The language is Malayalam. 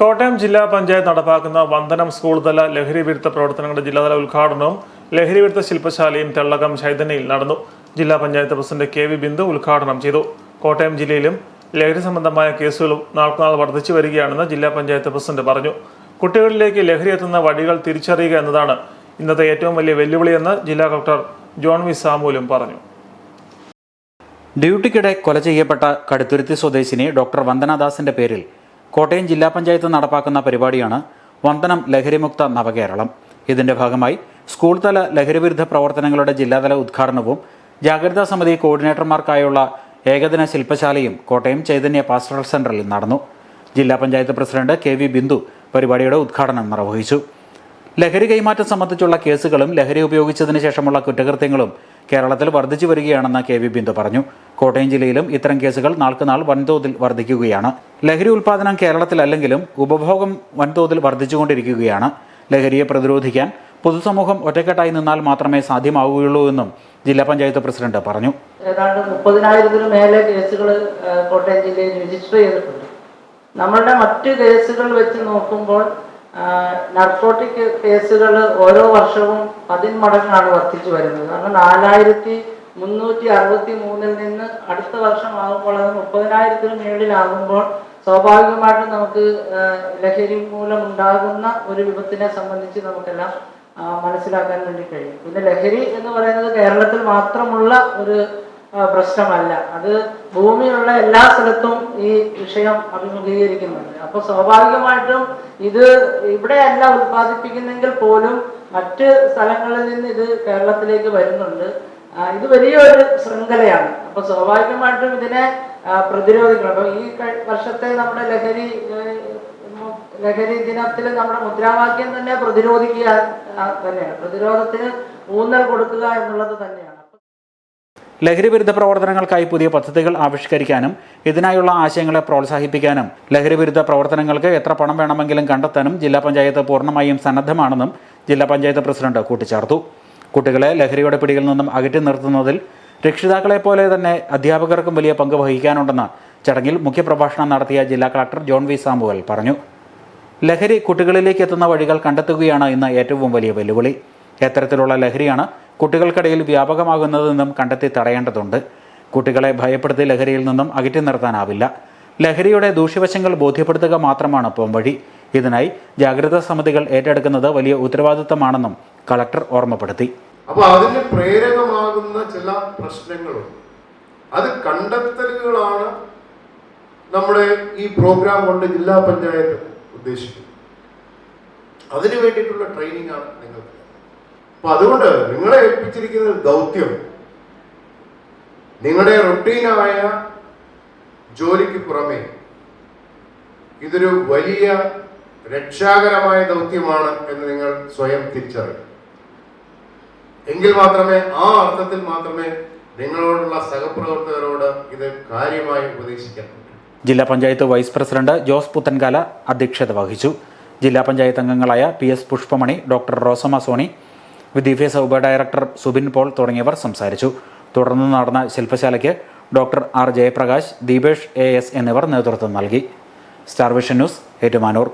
കോട്ടയം ജില്ലാ പഞ്ചായത്ത് നടപ്പാക്കുന്ന വന്ദനം സ്കൂൾ തല ലഹരി വിരുദ്ധ പ്രവർത്തനങ്ങളുടെ ജില്ലാതല ഉദ്ഘാടനവും ലഹരി വിരുദ്ധ ശില്പശാലയും തെള്ളകം ചൈതന്യയിൽ നടന്നു. ജില്ലാ panchayat president K V Bindu ഉദ്ഘാടനം ചെയ്തു. കോട്ടയം ജില്ലയിലും ലഹരി സംബന്ധമായ കേസുകളും നാൾക്കുനാൾ വർദ്ധിച്ചു വരികയാണെന്ന് ജില്ലാ പഞ്ചായത്ത് പ്രസിഡന്റ് പറഞ്ഞു. കുട്ടികളിലേക്ക് ലഹരി എത്തുന്ന വഴികൾ തിരിച്ചറിയുക എന്നതാണ് ഇന്നത്തെ ഏറ്റവും വലിയ വെല്ലുവിളിയെന്ന് ജില്ലാ കളക്ടർ ജോൺ വി സാമൂലും പറഞ്ഞു. ഡ്യൂട്ടിക്കിടെ കൊല ചെയ്യപ്പെട്ട കടുത്തുരുത്തി സ്വദേശിനി ഡോക്ടർ വന്ദനാദാസിന്റെ പേരിൽ കോട്ടയം ജില്ലാ പഞ്ചായത്ത് നടപ്പാക്കുന്ന പരിപാടിയാണ് വന്ദനം ലഹരിമുക്ത നവകേരളം. ഇതിന്റെ ഭാഗമായി സ്കൂൾ തല ലഹരിവിരുദ്ധ പ്രവർത്തനങ്ങളുടെ ജില്ലാതല ഉദ്ഘാടനവും ജാഗ്രതാ സമിതി കോർഡിനേറ്റർമാർക്കായുള്ള ഏകദിന ശില്പശാലയും കോട്ടയം ചൈതന്യ പാസ്റ്ററൽ സെന്ററിൽ നടന്നു. ജില്ലാ panchayat president K V Bindu പരിപാടിയുടെ ഉദ്ഘാടനം നിർവഹിച്ചു. ലഹരി കൈമാറ്റം സംബന്ധിച്ചുള്ള കേസുകളും ലഹരി ഉപയോഗിച്ചതിന് ശേഷമുള്ള കുറ്റകൃത്യങ്ങളും കേരളത്തിൽ വർദ്ധിച്ചു വരികയാണെന്ന് കെ വി ബിന്ദു പറഞ്ഞു. കോട്ടയം ജില്ലയിലും ഇത്തരം കേസുകൾ നാൾക്കുനാൾ വൻതോതിൽ വർദ്ധിക്കുകയാണ്. ലഹരി ഉൽപാദനം കേരളത്തിലല്ലെങ്കിലും ഉപഭോഗം വൻതോതിൽ വർദ്ധിച്ചുകൊണ്ടിരിക്കുകയാണ്. ലഹരിയെ പ്രതിരോധിക്കാൻ പൊതുസമൂഹം ഒറ്റക്കെട്ടായി നിന്നാൽ മാത്രമേ സാധ്യമാവുകയുള്ളൂ എന്നും ജില്ലാ പഞ്ചായത്ത് പ്രസിഡന്റ് പറഞ്ഞു. മേലെ കേസുകൾ കോട്ടയം ജില്ലയിൽ രജിസ്റ്റർ ചെയ്തിട്ടുണ്ട്. നമ്മളുടെ മറ്റു കേസുകൾ വെച്ച് നോക്കുമ്പോൾ നർക്കോട്ടിക് കേസുകൾ ഓരോ വർഷവും പതിന്മടങ്ങാണ് വർദ്ധിച്ചു വരുന്നത്. കാരണം നാലായിരത്തി മുന്നൂറ്റി അറുപത്തി മൂന്നിൽ നിന്ന് അടുത്ത വർഷം ആകുമ്പോൾ അത് മുപ്പതിനായിരത്തിന് മേളിലാകുമ്പോൾ സ്വാഭാവികമായിട്ടും നമുക്ക് ലഹരി മൂലം ഉണ്ടാകുന്ന ഒരു വിപത്തിനെ സംബന്ധിച്ച് നമുക്കെല്ലാം മനസ്സിലാക്കാൻ വേണ്ടി കഴിയും. പിന്നെ ലഹരി എന്ന് പറയുന്നത് കേരളത്തിൽ മാത്രമുള്ള ഒരു പ്രശ്നമല്ല. അത് ഭൂമിയുള്ള എല്ലാ സ്ഥലത്തും ഈ വിഷയം അഭിമുഖീകരിക്കുന്നുണ്ട്. അപ്പൊ സ്വാഭാവികമായിട്ടും ഇത് ഇവിടെയല്ല ഉത്പാദിപ്പിക്കുന്നെങ്കിൽ പോലും മറ്റ് സ്ഥലങ്ങളിൽ നിന്ന് ഇത് കേരളത്തിലേക്ക് വരുന്നുണ്ട്. ഇത് വലിയൊരു ശൃംഖലയാണ്. അപ്പൊ സ്വാഭാവികമായിട്ടും ഇതിനെ പ്രതിരോധിക്കണം. അപ്പൊ ഈ വർഷത്തെ നമ്മുടെ ലഹരി ലഹരി ദിനത്തിൽ നമ്മുടെ മുദ്രാവാക്യം തന്നെ പ്രതിരോധിക്കുക തന്നെയാണ്. പ്രതിരോധത്തിന് ഊന്നൽ കൊടുക്കുക എന്നുള്ളത് തന്നെയാണ്. ലഹരി വിരുദ്ധ പ്രവർത്തനങ്ങൾക്കായി പുതിയ പദ്ധതികൾ ആവിഷ്കരിക്കാനും ഇതിനായുള്ള ആശയങ്ങളെ പ്രോത്സാഹിപ്പിക്കാനും ലഹരി വിരുദ്ധ പ്രവർത്തനങ്ങൾക്ക് എത്ര പണം വേണമെങ്കിലും കണ്ടെത്താനും ജില്ലാ പഞ്ചായത്ത് പൂർണമായും സന്നദ്ധമാണെന്നും ജില്ലാ പഞ്ചായത്ത് പ്രസിഡന്റ് കൂട്ടിച്ചേർത്തു. കുട്ടികളെ ലഹരിയുടെ പിടിയിൽ നിന്നും അകറ്റി നിർത്തുന്നതിൽ രക്ഷിതാക്കളെ പോലെ തന്നെ അധ്യാപകർക്കും വലിയ പങ്ക് വഹിക്കാനുണ്ടെന്ന് ചടങ്ങിൽ മുഖ്യപ്രഭാഷണം നടത്തിയ ജില്ലാ കളക്ടർ ജോൺ വി സാമുവൽ പറഞ്ഞു. ലഹരി കുട്ടികളിലേക്ക് എത്തുന്ന വഴികൾ കണ്ടെത്തുകയാണ് ഇന്ന് ഏറ്റവും വലിയ വെല്ലുവിളി. എത്തരത്തിലുള്ള ലഹരിയാണ് കുട്ടികൾക്കിടയിൽ വ്യാപകമാകുന്നതെന്നും കണ്ടെത്തി തടയേണ്ടതുണ്ട്. കുട്ടികളെ ഭയപ്പെടുത്തി ലഹരിയിൽ നിന്നും അകറ്റി നിർത്താനാവില്ല. ലഹരിയുടെ ദൂഷ്യവശങ്ങൾ ബോധ്യപ്പെടുത്തുക മാത്രമാണ് പോംവഴി ഇതിനായി ജാഗ്രതാ സമിതികൾ ഏറ്റെടുക്കുന്നത് വലിയ ഉത്തരവാദിത്തമാണെന്നും കളക്ടർ ഓർമ്മപ്പെടുത്തി. അപ്പൊ അതിന് പ്രേരകമാകുന്ന ചില പ്രശ്നങ്ങളുണ്ട്. അത് കണ്ടെത്തലുകളാണ് നമ്മുടെ ഈ പ്രോഗ്രാം കൊണ്ട് ജില്ലാ പഞ്ചായത്ത് ഉദ്ദേശിക്കുന്നത്. അതിനു വേണ്ടിയിട്ടുള്ള ട്രെയിനിങ് ആണ് നിങ്ങൾക്ക് അപ്പൊ അതുകൊണ്ട് നിങ്ങളെ ഏൽപ്പിച്ചിരിക്കുന്ന ദൗത്യം. നിങ്ങളുടെ റൊട്ടീനായ ജോലിക്ക് പുറമെ ഇതൊരു വലിയ രക്ഷാകരമായ ദൗത്യമാണ് എന്ന് നിങ്ങൾ സ്വയം തിരിച്ചറിയും എങ്കിൽ മാത്രമേ ആ അർത്ഥത്തിൽ മാത്രമേ നിങ്ങളോടുള്ള സഹപ്രവർത്തകരോട് ഇത് കാര്യമായി ഉപദേശിക്കാൻ ജില്ലാ പഞ്ചായത്ത് വൈസ് പ്രസിഡന്റ് ജോസ് പുത്തൻകാല അധ്യക്ഷത വഹിച്ചു. ജില്ലാ പഞ്ചായത്ത് അംഗങ്ങളായ P S Pushpamani doctor Rosamma Sony വിദ്യാഭ്യാസ ഉപഡയറക്ടർ സുബിൻ പോൾ തുടങ്ങിയവർ സംസാരിച്ചു. തുടർന്ന് നടന്ന ശില്പശാലയ്ക്ക് doctor R Jayaprakash Deepesh A S എന്നിവർ നേതൃത്വം നൽകി. Star vision news Ettumanoor.